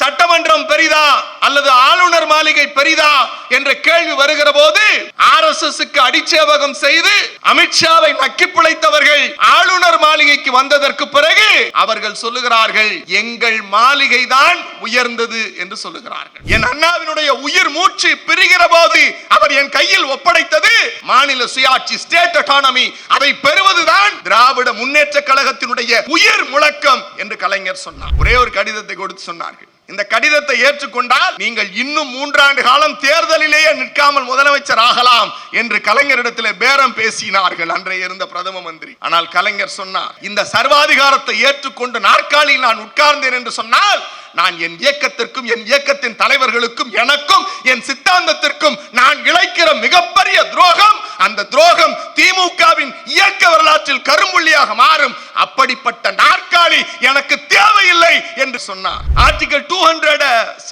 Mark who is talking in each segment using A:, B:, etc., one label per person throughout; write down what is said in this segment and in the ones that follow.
A: சட்டமன்றம் பெரிதா அல்லது ஆளுநர் மாளிகை பெரிதா என்ற கேள்வி வருகிற போது ஆர் எஸ் எஸ் அடிச்சேவகம் செய்து அமித்ஷாவை நக்கி பிழைத்தவர்கள் ஆளுநர் மாளிகைக்கு வந்ததற்கு பிறகு அவர்கள் சொல்லுகிறார்கள் எங்கள் மாளிகை தான் உயர்ந்தது என்று சொல்லுகிறார்கள். என் அண்ணாவினுடைய உயிர் மூச்சு பிரிகிற போது அவர் என் கையில் ஒப்படைத்தது மாநில சுயாட்சி ஸ்டேட் அட்டானமி அதை பெறுவதுதான் திராவிட முன்னேற்ற கழகத்தினுடைய உயிர் முழக்கம் என்று கலைஞர் சொன்னார். ஒரே ஒரு கடிதத்தை கொடுத்து சொன்னார்கள். இந்த கடிதத்தை ஏற்றுக்கொண்டால் நீங்கள் இன்னும் மூன்றாண்டு காலம் தேர்தலிலேயே நிற்காமல் முதலமைச்சர் ஆகலாம் என்று கலைஞரிடத்திலே பேரம் பேசினார்கள் அன்றைய இருந்த பிரதம மந்திரி. ஆனால் கலைஞர் சொன்னார் இந்த சர்வாதிகாரத்தை ஏற்றுக்கொண்டு நாற்காலியில் நான் உட்கார்ந்தேன் என்று சொன்னால் நான் என் இயக்கத்திற்கும் என் இயக்கத்தின் தலைவர்களுக்கும் எனக்கும் என் சித்தாந்தத்திற்கும் நான் இழைக்கிற மிகப்பெரிய துரோகம் அந்த துரோகம் திமுகவின் இயக்க வரலாற்றில் கரும்புள்ளியாக மாறும். அப்படிப்பட்ட நாற்காலி எனக்கு தேவையில்லை என்று சொன்னார். ஆர்டிகல் டூ ஹண்ட்ரட்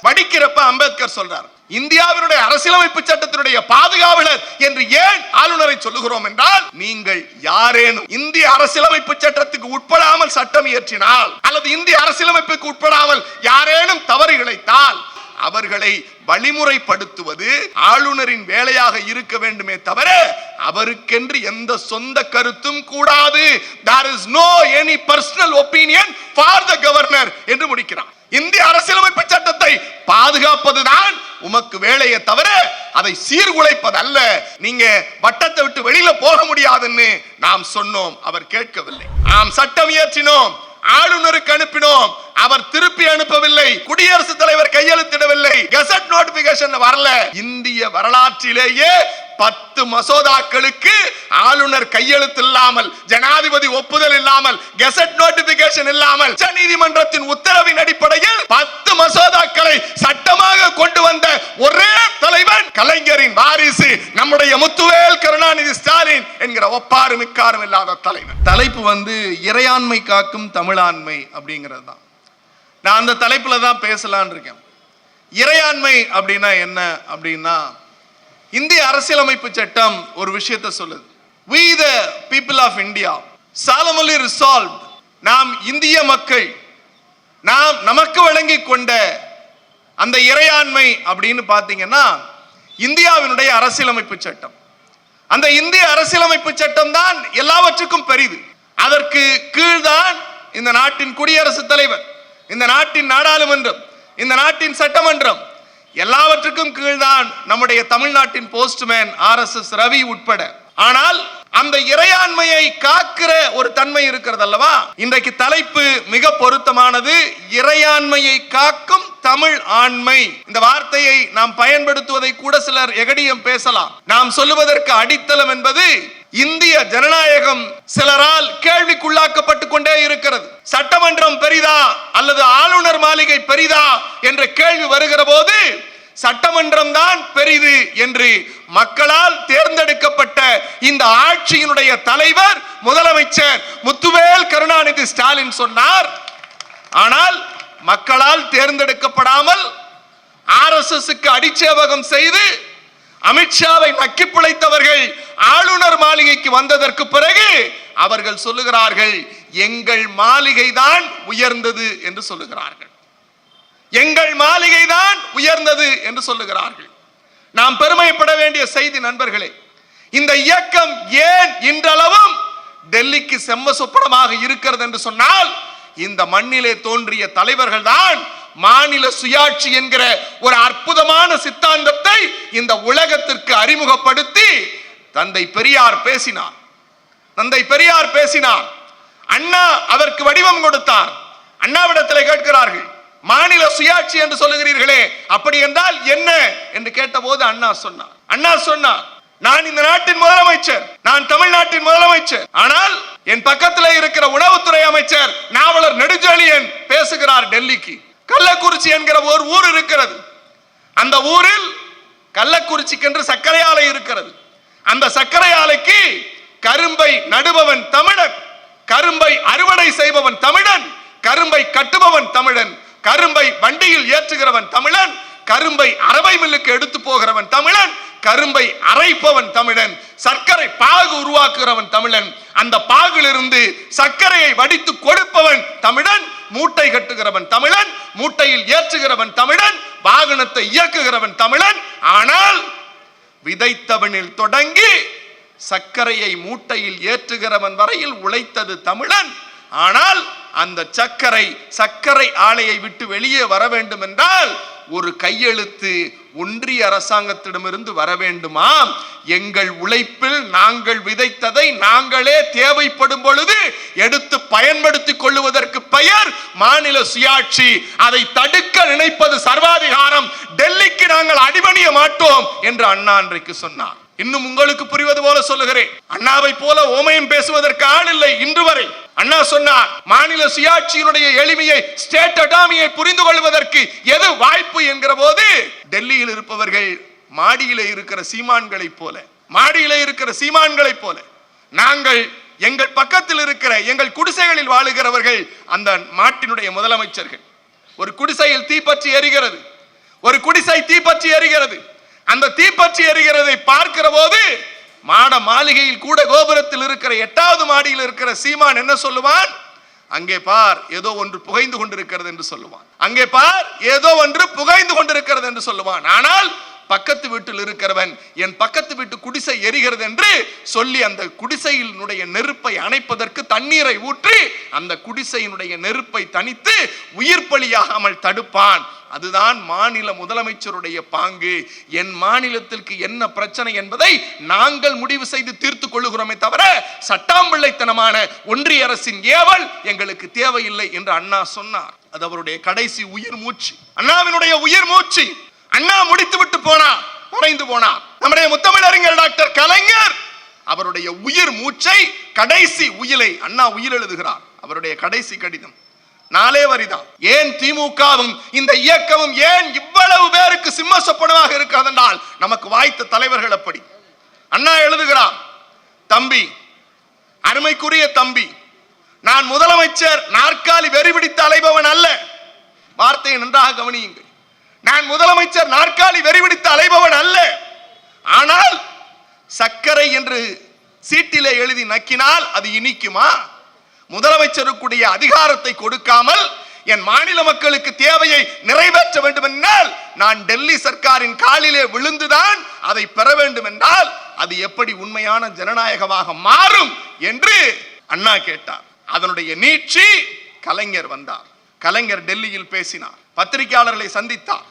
A: படிக்கிறப்ப அம்பேத்கர் சொல்றார் இந்தியாவினுடைய அரசியலமைப்பு சட்டத்தினுடைய பாதுகாவல் என்று ஏன் ஆளுநரை சொல்லுகிறோம் என்றால் நீங்கள் யாரேனும் இந்திய அரசியலமைப்பு சட்டத்துக்கு உட்படாமல் சட்டம் இயற்றினால் அல்லது இந்திய அரசியலமைப்புக்கு உட்படாமல் யாரேனும் தவறு இழைத்தால் அவர்களை வழிமுறைப்படுத்துவது ஆளுநரின் வேலையாக இருக்க வேண்டுமே தவிர அவருக்கென்று எந்த சொந்த கருத்தும் கூடாது. There is no any personal opinion for the governor என்று முடிக்கிறான் இந்திய அரசியலமைப்பு சட்டத்தை பாதுகாப்பதுதான் உமக்கு வேலையை தவிர அதை சீர்குலைப்பது அல்ல நீங்க வட்டத்தை விட்டு வெளியில போக முடியாதுன்னு நாம் சொன்னோம் அவர் கேட்கவில்லை. நாம் சட்டம் இயற்றினோம் ஆளுநருக்கு அனுப்பினோம் அவர் திருப்பி அனுப்பவில்லை குடியரசுத் தலைவர் கையெழுத்திடவில்லை கெசட் நோட்டிபிகேஷன் வரல. இந்திய வரலாற்றிலேயே பத்து மசோதாக்களுக்கு ஆளுநர் கையெழுத்து இல்லாமல் ஜனாதிபதி ஒப்புதல் இல்லாமல் கெசட் நோட்டிபிகேஷன் இல்லாமல் உச்ச நீதிமன்றத்தின் உத்தரவின் அடிப்படையில் பத்து மசோதாக்களை சட்டமாக கொண்டு வந்த ஒரே தலைவன் கலைஞரின் வாரிசு நம்முடைய முத்துவேல் கருணாநிதி ஸ்டாலின் என்கிற ஒப்பாறு மிக்காரும் இல்லாத தலைவன். தலைப்பு வந்து இறையாண்மை காக்கும் தமிழாண்மை அப்படிங்கிறது தான். நான் அந்த தலைப்புல தான் பேசலான் இருக்கேன். இறையாண்மை அப்படின்னா என்ன அப்படின்னா இந்திய அரசியலமைப்பு சட்டம் ஒரு விஷயத்தை சொல்லுது. We the people of India solemnly resolve நாம் இந்திய மக்கள் நாம் நமக்கு வழங்கி கொண்ட அந்த இறையாண்மை அப்படின்னு பார்த்தீங்கன்னா இந்தியாவினுடைய அரசியலமைப்பு சட்டம். அந்த இந்திய அரசியலமைப்பு சட்டம் தான் எல்லாவற்றுக்கும் பெரிது. அதற்கு கீழ்தான் இந்த நாட்டின் குடியரசுத் தலைவர் இந்த நாட்டின் நாடாளுமன்றம் இந்த நாட்டின் சட்டமன்றம் எல்லாவற்றுக்கும் கீழ்தான் நம்முடைய தமிழ்நாட்டின் postman R S S Ravi உட்பட. ஆனால் அந்த இறையாண்மையை காக்கிற ஒரு தன்மை இருக்கிறது அல்லவா இன்றைக்கு தலைப்பு மிக பொருத்தமானது இறையாண்மையை காக்கும் தமிழ் ஆண்மை. இந்த வார்த்தையை நாம் பயன்படுத்துவதை கூட சிலர் எகடியம் பேசலாம். நாம் சொல்லுவதற்கு அடித்தளம் என்பது இந்திய ஜனநாயகம் சிலரால் கேள்விக்குள்ளாக்கப்பட்டு கொண்டே இருக்கிறது. சட்டமன்றம் பெரிதா அல்லது ஆளுநர் மாளிகை பெரிதா என்ற கேள்வி வருகிற போது சட்டமன்றம் தான் பெரிது என்று மக்களால் தேர்ந்தெடுக்கப்பட்ட இந்த ஆட்சியினுடைய தலைவர் முதலமைச்சர் முத்துவேல் கருணாநிதி ஸ்டாலின் சொன்னார். ஆனால் மக்களால் தேர்ந்தெடுக்கப்படாமல் ஆர்எஸ்எஸ்க்கு அடிச்சேவகம் செய்து அமித்ஷாவை நக்கி பிழைத்தவர்கள் ஆளுநர் மாளிகைக்கு வந்ததற்கு பிறகு அவர்கள் சொல்லுகிறார்கள் எங்கள் மாளிகை தான் உயர்ந்தது என்று சொல்லுகிறார்கள். எங்கள் மாளிகை தான் உயர்ந்தது என்று சொல்லுகிறார்கள். நாம் பெருமைப்பட வேண்டிய செய்தி நண்பர்களே இந்த இயக்கம் ஏன் இன்றளவும் டெல்லிக்கு செம்ம சொப்பனமாக இருக்கிறது என்று சொன்னால் இந்த மண்ணிலே தோன்றிய தலைவர்கள் தான் மாநில சுயாட்சி என்கிற ஒரு அற்புதமான சித்தாந்தத்தை இந்த உலகத்திற்கு அறிமுகப்படுத்தி தந்தை பெரியார் பேசினார். தந்தை பெரியார் பேசினார். அண்ணா அதற்கு வடிவம் கொடுத்தார். அண்ணாவிடத்தில் கேட்கிறார்கள் மாநில சுயாட்சி என்று சொல்லுகிறீர்களே அப்படி என்றால் என்ன? என்று கேட்டபோது அண்ணா சொன்னார். அண்ணா சொன்னார் நான் இந்த நாட்டின் முதலமைச்சர் நான் தமிழ்நாட்டின் முதலமைச்சர். ஆனால் என் பக்கத்தில் இருக்கிற உணவுத்துறை அமைச்சர் நாவலர் நெடுஞ்செழியன் பேசுகிறார் டெல்லிக்கு. கள்ளக்குறிச்சி என்கிற ஒரு ஊர் இருக்கிறது. அந்த ஊரில் கள்ளக்குறிச்சிக்கென்று சர்க்கரை ஆலை இருக்கிறது. அந்த சர்க்கரை ஆலைக்கு கரும்பை நடுபவன் தமிழன் கரும்பை அறுவடை செய்பவன் தமிழன் கரும்பை கட்டுபவன் தமிழன் கரும்பை வண்டியில் ஏற்றுகிறவன் தமிழன் கரும்பை அரவை மில்லுக்கு எடுத்து போகிறவன் தமிழன் கரும்பை அரைப்பவன் தமிழன் சர்க்கரை பாகு உருவாக்குகிறவன் தமிழன். அந்த பாகிலிருந்து சர்க்கரையை வடித்து கொடுப்பவன் தமிழன். மூட்டை கட்டுகிறவன் தமிழன் மூட்டையில் ஏற்றுகிறவன் தமிழன் வாகனத்தை இயக்குகிறவன் தமிழன். ஆனால் விதைத்தவனில் தொடங்கி சர்க்கரையை மூட்டையில் ஏற்றுகிறவன் வரையில் உழைத்தது தமிழன். ஆனால் அந்த சர்க்கரை சர்க்கரை ஆலையை விட்டு வெளியே வர வேண்டும் என்றால் ஒரு கையெழுத்து ஒன்றிய அரசாங்கத்திடமிருந்து வர வேண்டுமா எங்கள் உழைப்பில் நாங்கள் விதைத்ததை நாங்களே தேவைப்படும் பொழுது எடுத்து பயன்படுத்திக் கொள்ளுவதற்கு பெயர் மாநில சுயாட்சி அதை தடுக்க நினைப்பது சர்வாதிகாரம். டெல்லிக்கு நாங்கள் அடிபணிய மாட்டோம் என்று அண்ணா அன்றைக்கு சொன்னார். இன்னும் உங்களுக்கு புரிவது போல சொல்லுகிறேன். அண்ணாவை போல ஓமையும் பேசுவதற்கு ஆள் இல்லை இன்று வரை. அண்ணா சொன்னார் மாநில சுயாட்சியினுடைய எளிமையை ஸ்டேட் அட்டாமியை புரிந்து கொள்வதற்கு எது வாய்ப்பு என்கிற போது டெல்லியில் இருப்பவர்கள் மாடியிலே இருக்கிற சீமான்களைப் போல மாடியிலே இருக்கிற சீமான்களைப் போல நாங்கள் எங்கள் பக்கத்தில் இருக்கிற எங்கள் குடிசைகளில் வாழுகிறவர்கள் அந்த மாட்டினுடைய முதலமைச்சர்கள். ஒரு குடிசையில் தீப்பற்றி எரிகிறது. ஒரு குடிசை தீப்பற்றி எரிகிறது. அந்த தீப்பற்றி எரிகிறதை பார்க்கிற போது மாட மாளிகையில் கூட கோபுரத்தில் இருக்கிற எட்டாவது மாடியில் இருக்கிற சீமான் என்ன சொல்லுவான்? அங்கே பார் ஏதோ ஒன்று புகைந்து கொண்டிருக்கிறது என்று சொல்லுவான். அங்கே பார் ஏதோ ஒன்று புகைந்து கொண்டிருக்கிறது என்று சொல்லுவான். ஆனால் பக்கத்து வீட்டில் இருக்கிறவன் என் பக்கத்து வீட்டு குடிசை எரிகிறது என்று சொல்லி அந்த குடிசையினுடைய நெருப்பை அணைப்பதற்கு தண்ணீரை ஊற்றி அந்த குடிசையினுடைய நெருப்பை தனித்து உயிர் பலியாகாமல் தடுப்பான். அதுதான் மாநில முதலமைச்சருடைய பாங்கு. என் மாநிலத்திற்கு என்ன பிரச்சனை என்பதை நாங்கள் முடிவு செய்து தீர்த்து கொள்ளுகிறோமே தவிர சட்டாம்பிள்ளைத்தனமான ஒன்றிய அரசின் ஏவல் எங்களுக்கு தேவையில்லை என்று அண்ணா சொன்னார். அது அவருடைய கடைசி உயிர் மூச்சு. அண்ணாவினுடைய உயிர் மூச்சு. அண்ணா முடித்து விட்டு போனா மறைந்து போனா. நம்முடைய முத்தமிழறிஞர் டாக்டர் கலைஞர் அவருடைய உயிர் மூச்சை கடைசி உயிலை அண்ணா உயிர் எழுதுகிறார். அவருடைய கடைசி கடிதம். நாலே வரிதான். ஏன் திமுகவும் இந்த இயக்கமும் ஏன் இவ்வளவு பேருக்கு சிம்ம சொப்பனமாக இருக்கிறது என்றால் நமக்கு வாய்த்த தலைவர்கள் அப்படி. அண்ணா எழுதுகிறார் தம்பி அருமைக்குரிய தம்பி நான் முதலமைச்சர் நாற்காலி வெறிபிடித்து அலைபவன் அல்ல. வார்த்தையை நன்றாக கவனியுங்கள். நான் முதலமைச்சர் நாற்காலி வெறிவிடித்து அலைபவன் அல்ல. ஆனால் சர்க்கரை என்று சீட்டிலே எழுதி நக்கினால் அது இனிக்குமா? முதலமைச்சருக்குடைய அதிகாரத்தை கொடுக்காமல் என் மாநில மக்களுக்கு தேவையை நிறைவேற்ற வேண்டும் என்றால் நான் டெல்லி சர்க்காரின் காலிலே விழுந்துதான் அதை பெற வேண்டும் என்றால் அது எப்படி உண்மையான ஜனநாயகமாக மாறும் என்று அண்ணா கேட்டார். அதனுடைய நீட்சி கலைஞர் வந்தார். கலைஞர் டெல்லியில் பேசினார். பத்திரிகையாளர்களை சந்தித்தார்.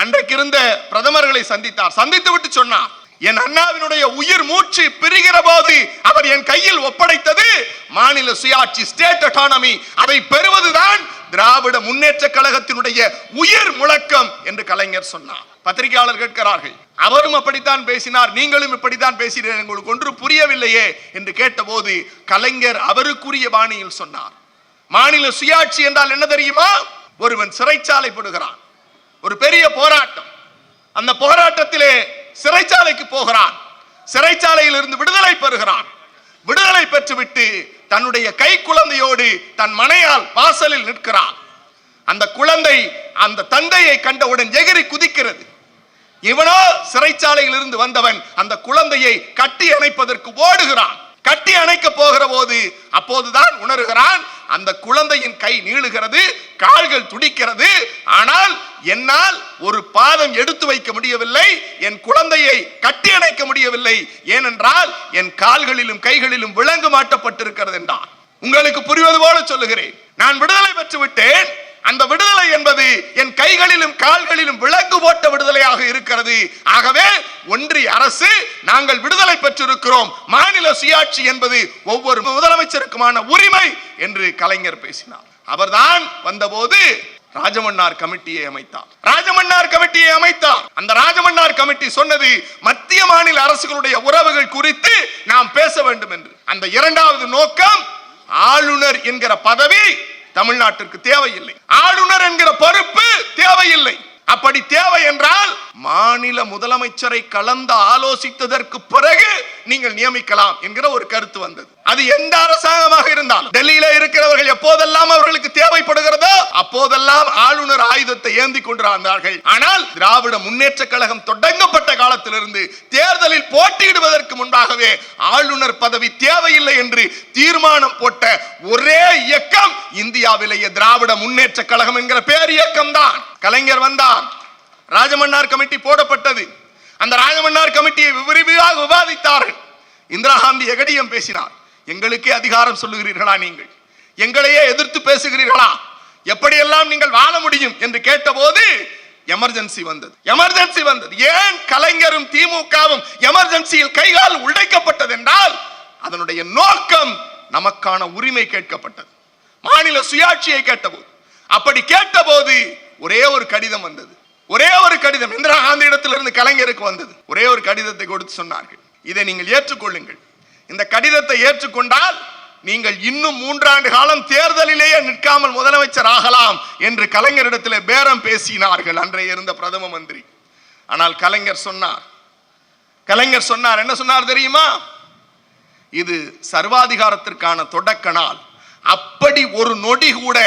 A: அன்றைக்கு இருந்த பிரதமர்களை சந்தித்தார். சந்தித்து விட்டு சொன்னார். என் அண்ணாவினுடைய உயிர் மூச்சு பிரிகிற போது அவர் என் கையில் ஒப்படைத்தது மாநில சுயாட்சி ஸ்டேட் அட்டானமி. அதை பெறுவதுதான் திராவிட முன்னேற்ற கழகத்தினுடைய உயிர் முழக்கம் என்று கலைஞர் சொன்னார். பத்திரிகையாளர் கேட்கிறார்கள். அவரும் அப்படித்தான் பேசினார் நீங்களும் இப்படித்தான் பேசினீர்கள். உங்களுக்கு ஒன்று புரியவில்லையே என்று கேட்டபோது கலைஞர் அவருக்குரிய பாணியில் சொன்னார். மாநில சுயாட்சி என்றால் என்ன தெரியுமா? ஒருவன் சிறைச்சாலை போடுகிறான் ஒரு பெரிய போராட்டம். அந்த போராட்டத்திலே சிறைச்சாலைக்கு போகிறான். சிறைச்சாலையில் இருந்து விடுதலை பெறுகிறான். விடுதலை பெற்றுவிட்டு தன்னுடைய கை குழந்தையோடு தன் மனையால் வாசலில் நிற்கிறான். அந்த குழந்தை அந்த தந்தையை கண்டவுடன் எகிரி குதிக்கிறது. இவனோ சிறைச்சாலையில் இருந்து வந்தவன் அந்த குழந்தையை கட்டி அணைப்பதற்கு ஓடுகிறான். கட்டி அணைக்க போகிற போது அப்போதுதான் உணர்கிறான் அந்த குழந்தையின் கை நீளுகிறது கால்கள் துடிக்கிறது. ஆனால் என்னால் ஒரு பாதம் எடுத்து வைக்க முடியவில்லை என் குழந்தையை கட்டி அணைக்க முடியவில்லை. ஏனென்றால் என் கால்களிலும் கைகளிலும் விலங்கு மாட்டப்பட்டிருக்கிறது என்றான். உங்களுக்கு புரிவது போல சொல்லுகிறேன். நான் விடுதலை பெற்று விட்டேன். அந்த விடுதலை என்பது என் கைகளிலும் கால்களிலும் விலங்கு போட்ட விடுதலையாக இருக்கிறது. ஆகவே ஒன்றிய அரசு நாங்கள் விடுதலை பெற்றிருக்கிறோம். மாநில சுயாட்சி என்பது ஒவ்வொரு முதலமைச்சருக்குமான உரிமை என்று கலைஞர் பேசினார். அவர்தான் வந்தபோது ராஜமன்னார் கமிட்டியை அமைத்தார். ராஜமன்னார் கமிட்டியை அமைத்தார். அந்த ராஜமன்னார் கமிட்டி சொன்னது மத்திய மாநில அரசுகளுடைய உறவுகள் குறித்து நாம் பேச வேண்டும் என்று. அந்த இரண்டாவது நோக்கம் ஆளுநர் என்கிற பதவி தமிழ்நாட்டிற்கு தேவையில்லை. ஆளுநர் என்கிற பொறுப்பு தேவையில்லை. அப்படி தேவை என்றால் மாநில முதலமைச்சரை கலந்து ஆலோசித்ததற்கு பிறகு நீங்கள் நியமிக்கலாம் என்கிற ஒரு கருத்து வந்தது. அது எந்த அரசாங்கமாக இருந்தாலும். டெல்லியில இருக்கிறவர்கள் எப்போதெல்லாம் அவர்களுக்கு தேவைப்படுகிறதோ அப்போதெல்லாம் ஆளுநர் ஆயுதத்தை ஏந்தி கொண்டிருந்தார்கள். ஆனால் திராவிட முன்னேற்ற கழகம் தொடங்கப்பட்ட காலத்திலிருந்து தேர்தலில் போட்டியிடுவதற்கு முன்பாகவே ஆளுநர் பதவி தேவையில்லை என்று தீர்மானம் போட்ட ஒரே இயக்கம் இந்தியாவிலேயே திராவிட முன்னேற்ற கழகம் என்கிற பேர் இயக்கம் தான் கலைஞர் வந்தார். ராஜமன்னார் கமிட்டி போடப்பட்டது. அந்த ராஜமன்னார் கமிட்டியை விரிவாக விவாதித்தார்கள். இந்திரா காந்தி எகடியம் பேசினார். எங்களுக்கே அதிகாரம் சொல்லுகிறீர்களா நீங்கள்? எங்களையே எதிர்த்து பேசுகிறீர்களா? எப்படியெல்லாம் நீங்கள் வாழ முடியும் என்று கேட்டபோது எமர்ஜென்சி வந்தது. எமர்ஜென்சி வந்தது. ஏன் கலைஞரும் திமுகவும் எமர்ஜென்சியில் கைகால் உடைக்கப்பட்டது என்றால் அதனுடைய நோக்கம் நமக்கான உரிமை கேட்கப்பட்டது. மாநில சுயாட்சியை கேட்டபோது. அப்படி கேட்டபோது ஒரே ஒரு கடிதம் வந்தது. ஒரே ஒரு கடிதம் இந்திரா காந்தி இடத்திலிருந்து கலைஞருக்கு வந்தது. ஒரே ஒரு கடிதத்தை கொடுத்து சொன்னார்கள். இதை நீங்கள் ஏற்றுக்கொள்ளுங்கள். இந்த கடிதத்தை ஏற்றுக்கொண்டால் நீங்கள் இன்னும் மூன்றாண்டு காலம் தேர்தலிலேயே நிற்காமல் முதலமைச்சர் ஆகலாம் என்று கலைஞரிடத்தில் பேரம் பேசினார்கள் அன்றைய இருந்த பிரதம மந்திரி. ஆனால் கலைஞர் சொன்னார். கலைஞர் சொன்னார். என்ன சொன்னார் தெரியுமா? இது சர்வாதிகாரத்திற்கான தொடக்க நாள். அப்படி ஒரு நொடி கூட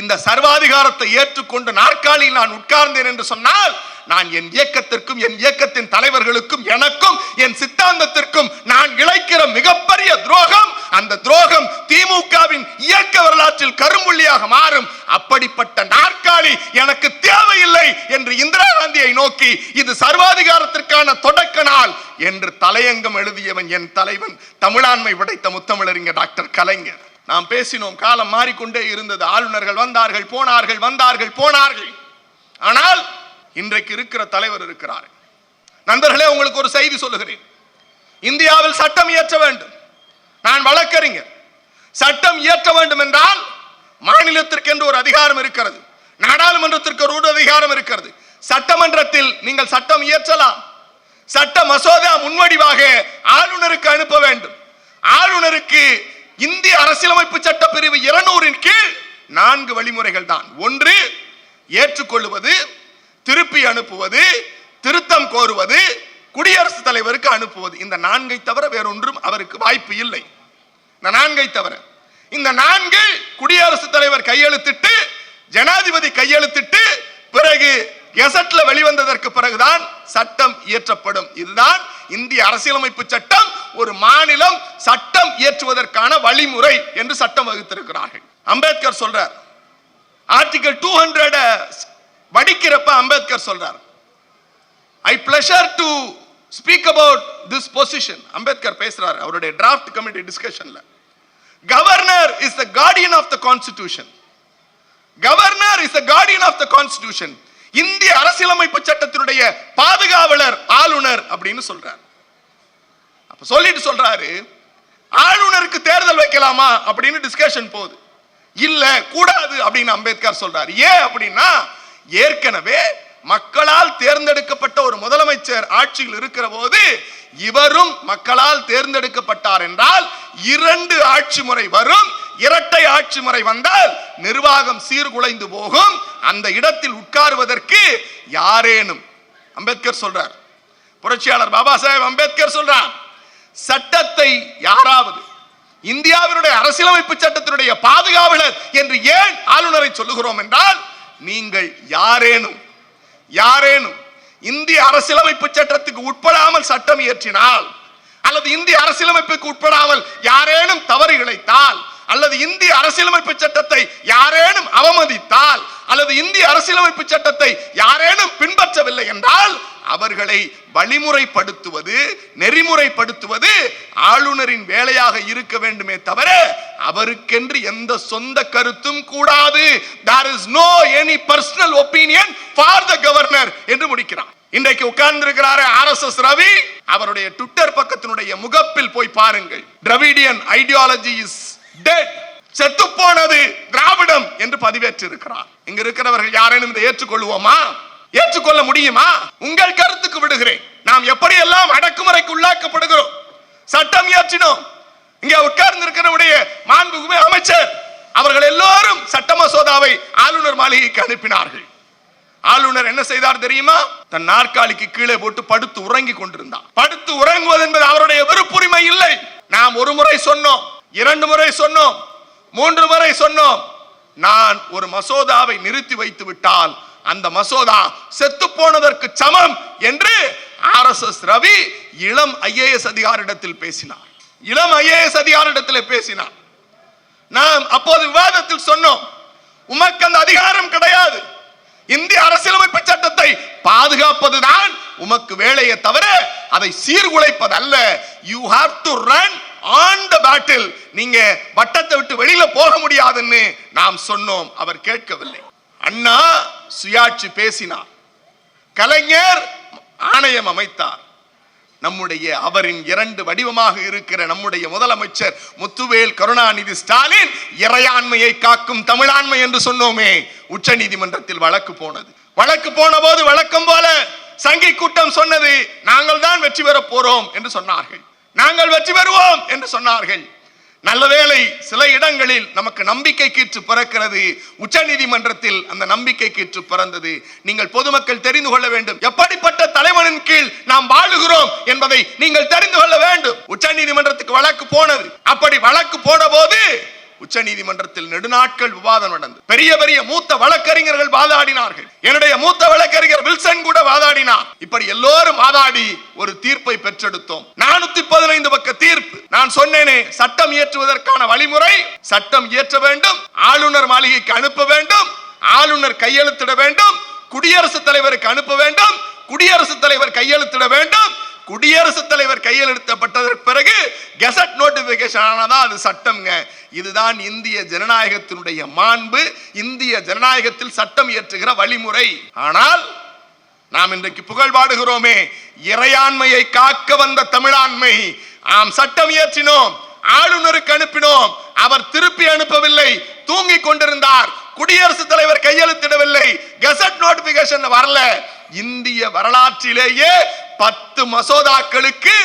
A: இந்த சர்வாதிகாரத்தை ஏற்றுக்கொண்டு நாற்காலியில் நான் உட்கார்ந்தேன் என்று சொன்னால் நான் என் இயக்கத்திற்கும் என் இயக்கத்தின் தலைவர்களுக்கும் எனக்கும் என் சித்தாந்தத்திற்கும் நான் இழைக்கிற மிகப்பெரிய துரோகம் அந்த துரோகம் திமுகவின் இயக்க வரலாற்றில் கரும்புள்ளியாக மாறும். அப்படிப்பட்ட நாற்காலி எனக்கு தேவையில்லை என்று இந்திரா காந்தியை நோக்கி இது சர்வாதிகாரத்திற்கான தொடக்க நாள் என்று தலையங்கம் எழுதியவன் என் தலைவன் தமிழாண்மை படைத்த முத்தமிழறிஞர் டாக்டர் கலைஞர். நாம் பேசினோம் காலம் மாறிக்கொண்டே இருந்தது. ஆளுநர்கள் வந்தார்கள் போனார்கள் வந்தார்கள் போனார்கள். ஆனால் இன்றைக்கு இருக்கிற தலைவர் இருக்கிறார். நண்பர்களே உங்களுக்கு ஒரு செய்தி சொல்லுகிறேன். இந்தியாவில் சட்டம் இயற்ற வேண்டும். நான் வழக்கறிஞர். சட்டம் இயற்ற வேண்டும் என்றால் மாநிலத்திற்கு என்று ஒரு அதிகாரம் இருக்கிறது. நாடாளுமன்றத்திற்கு ஒரு அதிகாரம் இருக்கிறது. சட்டமன்றத்தில் நீங்கள் சட்டம் இயற்றலாம். சட்ட மசோதா முன்வடிவாக ஆளுநருக்கு அனுப்ப வேண்டும். ஆளுநருக்கு இந்திய அரசியலமைப்பு சட்ட பிரிவு இருநூறின் கீழ் நான்கு வழிமுறைகள் தான். ஒன்று ஏற்றுக்கொள்வது திருப்பி அனுப்புவது திருத்தம் கோருவது குடியரசுத் தலைவருக்கு அனுப்புவது. இந்த நான்கை தவிர வேறொன்றும் அவருக்கு வாய்ப்பு இல்லை. இந்த நான்கை தவிர. இந்த நான்கு குடியரசுத் தலைவர் கையெழுத்திட்டு ஜனாதிபதி கையெழுத்திட்டு பிறகு கெசட்ல வெளிவந்ததற்கு பிறகுதான் சட்டம் இயற்றப்படும். இதுதான் இந்திய அரசியலமைப்பு சட்டம். ஒரு மாநிலம் சட்டம் இயற்றுவதற்கான வழிமுறை என்று சட்டம் வகுத்திருக்கிறார்கள். அம்பேத்கர் சொல்றார். ஆர்டிகல் டூ ஹண்ட்ரட் வடிக்கிறப்ப அம்பேத்கர் சொல்றார். I pleasure to speak about this position Ambedkar பேசுறாரு அவருடைய draft committee டிஸ்கஷன்ல governor is the guardian of the constitution governor is the guardian of the constitution இந்திய அரசியலமைப்பு சட்டத்தினுடைய பாதுகாவலர் ஆளுநர் அப்படின்னு சொல்றார். சொல்லிட்டு சொல்றாரு ஆளுநருக்கு தேர்தல் வைக்கலாமா அப்படின்னு டிஸ்கஷன் போகுது. இல்ல கூடாது அப்படின்னு அம்பேத்கர் சொல்றாரு. ஏன் அப்படின்னா ஏற்கனவே மக்களால் தேர்ந்தெடுக்கப்பட்ட ஒரு முதலமைச்சர் ஆட்சியில் இருக்கிற போது இவரும் மக்களால் தேர்ந்தெடுக்கப்பட்டார் என்றால் இரண்டு ஆட்சி முறை வரும் இரட்டை ஆட்சி முறை வந்தால் நிர்வாகம் சீர்குலைந்து போகும். அந்த இடத்தில் உட்காருவதற்கு யாரேனும் அம்பேத்கர் சொல்றார். புரட்சியாளர் பாபா சாஹேப் அம்பேத்கர் சொல்றார். சட்டத்தை யாராவது இந்தியாவினுடைய அரசியலமைப்பு சட்டத்தினுடைய பாதுகாவலர் என்று ஏன் ஆளுநரை சொல்லுகிறோம் என்றால் நீங்கள் யாரேனும் யாரேனும் இந்திய அரசியலமைப்பு சட்டத்துக்கு உட்படாமல் சட்டம் இயற்றினால் அல்லது இந்திய அரசியலமைப்புக்கு உட்படாமல் யாரேனும் தவறு இழைத்தால் அல்லது இந்திய அரசியலமைப்பு சட்டத்தை யாரேனும் அவமதித்தால் அல்லது இந்திய அரசியலமைப்பு சட்டத்தை யாரேனும் பின்பற்றவில்லை என்றால் அவர்களை வழிமுறைப்படுத்துவது நெறிமுறைப்படுத்துவது ஆளுநரின் வேலையாக இருக்க வேண்டுமே தவிர அவருக்கென்று எந்த சொந்த கருத்தும் கூடாது. There is no any personal opinion for the governor என்று முடிக்கிறான். இன்றைக்கு உட்கார்ந்திருக்கிறாரே ஆர் எஸ் எஸ் ரவி அவருடைய ட்விட்டர் பக்கத்தினுடைய முகப்பில் போய் பாருங்கள். டிராவிடியன் ஐடியாலஜி இஸ் டெட் செத்து போனது திராவிடம் என்று பதிவேற்று இருக்கிறார் இங்க இருக்கிறவர்கள் யாரேனும் இதை ஏற்றுக்கொள்வோமா? ஏற்றுக்கொள்ள முடியுமா? உங்கள் கருத்துக்கு விடுகிறேன். நாம் எப்படி எல்லாம் அடக்குமுறைக்கு உள்ளாக்கப்படுகிறோம்? சட்டம் இயற்றினோம். இங்கே உட்கார்ந்து இருக்கிறவுடைய மாண்புகுமே அமைச்சர் அவர்கள் எல்லோரும் சட்ட மசோதாவை ஆளுநர் மாளிகைக்கு அனுப்பினார்கள். ஆளுநர் ஆளுநர் என்ன செய்தார் தெரியுமா? தன் நாற்காலிக்கு கீழே போட்டு படுத்து உறங்கி கொண்டிருந்தார் படுத்து உறங்குவது என்பது அவருடைய வெறுப்புரிமை இல்லை. நாம் ஒரு முறை சொன்னோம் இரண்டு முறை சொன்னோம் மூன்று முறை சொன்னோம். நான் ஒரு மசோதாவை நிறுத்தி வைத்து விட்டால் அந்த மசோதா செத்து போனதற்கு சமம் என்று ஆர் எஸ் எஸ் ரவி இளம் ஐஏஎஸ் அதிகாரிடத்தில் பேசினார். இளம் ஐஏஎஸ் அதிகாரிடத்தில் பேசினார். நாம் அப்போது விவாதத்தில் சொன்னோம் உமக்கு அந்த அதிகாரம் கிடையாது. இந்திய அரசியலமைப்பு சட்டத்தை பாதுகாப்பதுதான் உமக்கு வேலையை தவிர அதை சீர்குலைப்பது அல்ல you have to run on the battle நீங்க வட்டத்தை விட்டு வெளியில போக முடியாதுன்னு நாம் சொன்னோம். அவர் கேட்கவில்லை. அண்ணா சுயாட்சி பேசினார். கலைஞர் ஆணையம் அமைத்தார். நம்முடைய அவரின் இரண்டு வடிவமாக இருக்கிற நம்முடைய முதலமைச்சர் முத்துவேல் கருணாநிதி ஸ்டாலின் இறையாண்மையை காக்கும் தமிழாண்மை என்று சொன்னோமே உச்ச நீதிமன்றத்தில் வழக்கு போனது. வழக்கு போன போது வழக்கம் போல சங்கி கூட்டம் சொன்னது நாங்கள் தான் வெற்றி பெற போறோம் என்று சொன்னார்கள். நாங்கள் வெற்றி பெறுவோம் என்று சொன்னார்கள். நல்ல வேளை சில இடங்களில் நமக்கு நம்பிக்கை கீற்று பிறக்கிறது. உச்ச நீதிமன்றத்தில் அந்த நம்பிக்கை கீற்று பிறந்தது. நீங்கள் பொதுமக்கள் தெரிந்து கொள்ள வேண்டும். எப்படிப்பட்ட தலைவனின் கீழ் நாம் வாழுகிறோம் என்பதை நீங்கள் தெரிந்து கொள்ள வேண்டும். உச்ச நீதிமன்றத்துக்கு வழக்கு போனது. அப்படி வழக்கு போன போது உச்ச நீதிமன்றத்தில் நெடுநாட்கள் விவாதம் நடந்தது. பெரிய பெரிய மூத்த வழக்கறிஞர்கள் வாதாடினார்கள். என்னுடைய மூத்த வழக்கறிஞர் வில்சன் கூட வாதாடினார். இப்படி எல்லோரும் வாதாடி ஒரு தீர்ப்பை பெற்றெடுத்தோம். நானூத்தி பதினைந்து பக்க தீர்ப்பு. நான் சொன்னேனே சட்டம் இயற்றுவதற்கான வழிமுறை சட்டம் இயற்ற வேண்டும் ஆளுநர் மாளிகைக்கு அனுப்ப வேண்டும் ஆளுநர் கையெழுத்திட வேண்டும் குடியரசுத் தலைவருக்கு அனுப்ப வேண்டும் குடியரசுத் தலைவர் கையெழுத்திட வேண்டும் குடியரசுத் தலைவர் கையெழுத்தப்பட்டதற்கு பிறகு கெசட் நோட்டிபிகேஷன் ஆனாதான் அது சட்டம்ங்க. இதுதான் இந்திய ஜனநாயகத்தினுடைய மாண்பு இந்திய ஜனநாயகத்தில் சட்டம் இயற்றுகிற வழிமுறை. ஆனால் நாம் இன்றைக்கு புகழ் பாடுகிறோமே இறையாண்மையை காக்க வந்த தமிழாண்மை. ஆம் சட்டம் இயற்றினோம் ஆளுநருக்கு அனுப்பினோம் அவர் திருப்பி அனுப்பவில்லை தூங்கிக் கொண்டிருந்தார் குடியரசுத் தலைவர் கையெழுத்திடவில்லை கெசட் நோட்டிபிகேஷன் வரல. இந்திய வரலாற்றிலேயே பத்து மசோதாக்களுக்கு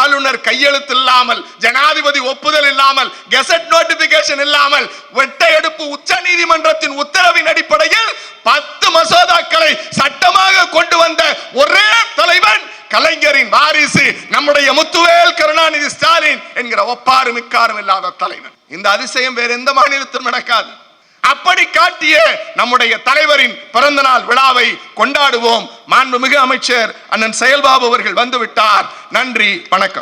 A: ஆளுநர் கையெழுத்து இல்லாமல் ஜனாதிபதி ஒப்புதல் இல்லாமல் கெசட் நோட்டிபிகேஷன் இல்லாமல் வெட்ட எடுப்பு உச்ச நீதிமன்றத்தின் உத்தரவின் அடிப்படையில் பத்து மசோதாக்களை சட்டமாக கொண்டு வந்த ஒரே தலைவன் கலைஞரின் வாரிசு நம்முடைய முத்துவேல் கருணாநிதி ஸ்டாலின் என்கிற ஒப்பாறு மிக்காரும் இல்லாத தலைவன். இந்த அதிசயம் வேற எந்த மாநிலத்திலும் நடக்காது. அப்படி காட்டிய நம்முடைய தலைவரின் பிறந்த நாள் விழாவை கொண்டாடுவோம். மாண்புமிகு அமைச்சர் அண்ணன் செயல்பாபு அவர்கள் வந்துவிட்டார். நன்றி வணக்கம்.